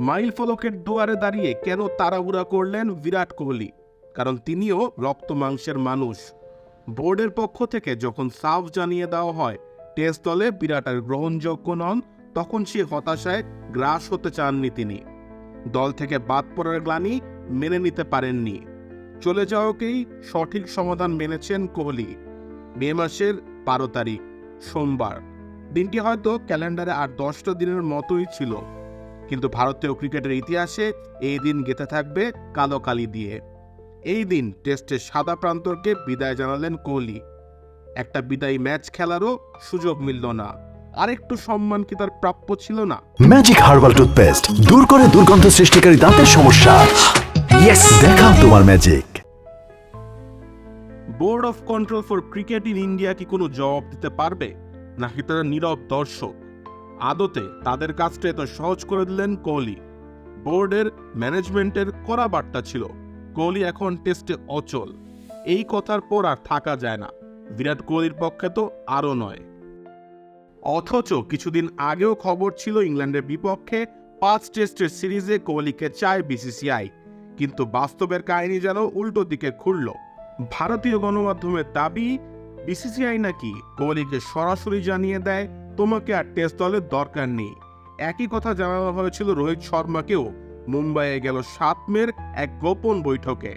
Mile ফলকের দুয়ারে দাঁড়িয়ে কেন তাড়াহুড়া করলেন বিরাট কোহলি? কারণ তিনিও রক্ত মাংসের মানুষ। বোর্ডের পক্ষ থেকে যখন সাফ জানিয়ে দেওয়া হয়, টেস্ট দলে বিরাট আর গ্রহণযোগ্য নন, তখন সে হতাশায় গ্রাস হতে চাননি তিনি। দল থেকে বাদ পড়ার গ্লানি মেনে নিতে পারেননি। চলে যাওয়াকেই সঠিক সমাধান মেনেছেন কোহলি। মে মাসের বারো তারিখ, সোমবার। দিনটি হয়তো ক্যালেন্ডারে আর দশটা দিনের মতোই ছিল। কিন্তু ভারতীয় ক্রিকেটের ইতিহাসে এই দিন গেঁথে থাকবে কালো কালি দিয়ে। এই দিন টেস্টের সাদা প্রান্তরকে বিদায় জানালেন কোহলি। একটা বিদায়ী ম্যাচ খেলারও সুযোগ মিলল না। আরেকটু সম্মান কি তার প্রাপ্য ছিল না? ম্যাজিক হার্বাল টুথপেস্ট দূর করে দুর্গন্ধ সৃষ্টিকারী দাঁতের সমস্যা। ইয়েস দেখাও তোমার magic board of control for cricket in India কি কোনো জবাব দিতে পারবে? নাকি তারা নীরব দর্শক? আদতে তাদের কাজটা এত সহজ করে দিলেন কোহলি। বোর্ডের ম্যানেজমেন্টের কড়া বার্তা ছিল, কোহলি এখন টেস্টে অচল। এই কথার পর আর থাকা যায় না। বিরাট কোহলির পক্ষে তো আরও নয়। অথচ কিছুদিন আগেও খবর ছিল ইংল্যান্ডের বিপক্ষে পাঁচ টেস্টের সিরিজে কোহলিকে চায় বিসিসিআই। কিন্তু বাস্তবের কাহিনী যেন উল্টো দিকে খুলল। ভারতীয় গণমাধ্যমের দাবি, বিসিসিআই নাকি কোহলিকে সরাসরি জানিয়ে দেয় তোমাকে আর টেস্ট দলের দরকার নেই। একই কথা জানানো হয়েছিল রোহিত শর্মাকেও। মুম্বাইয়ে গেল সাত মের এক গোপন বৈঠকে।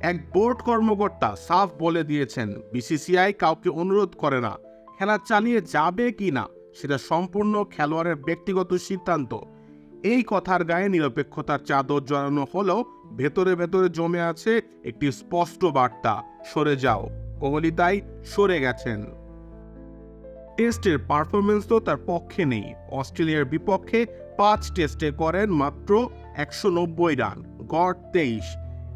এক বোর্ড কর্মকর্তা সাফ বলে দিয়েছেন, বিসিসিআই কাউকে অনুরোধ করে না। খেলা চালিয়ে যাবে কি না, সেটা সম্পূর্ণ খেলোয়াড়ের ব্যক্তিগত সিদ্ধান্ত। এই কথার গায়ে নিরপেক্ষতার চাদর জড়ানো হলেও ভেতরে ভেতরে জমে আছে একটি স্পষ্ট বার্তা, সরে যাও। কোহলি তাই সরে গেছেন। টেস্টের পারফরমেন্স তো তার পক্ষে নেই। অস্ট্রেলিয়ার বিপক্ষে পাঁচ টেস্টে করেন মাত্র একশো নব্বই রান, গড় তেইশ।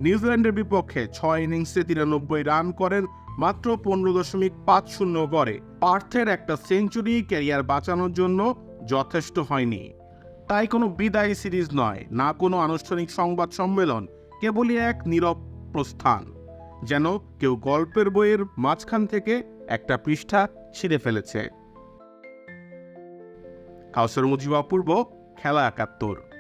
নিউজিল্যান্ডের বিপক্ষে ছয় ইনিংসে তিরানব্বই রান করেন, মাত্র পনেরো দশমিক পাঁচ শূন্য গড়ে। পার্থের একটা সেঞ্চুরি ক্যারিয়ার বাঁচানোর জন্য যথেষ্ট হয়নি। তাই কোনো বিদায়ী সিরিজ নয়, না কোনো আনুষ্ঠানিক সংবাদ সম্মেলন, কেবলই এক নীরব প্রস্থান। যেন কেউ গল্পের বইয়ের মাঝখান থেকে একটা পৃষ্ঠা ছিঁড়ে ফেলেছে। কাউসার মুজিব অপূর্ব খেলা একাত্তর।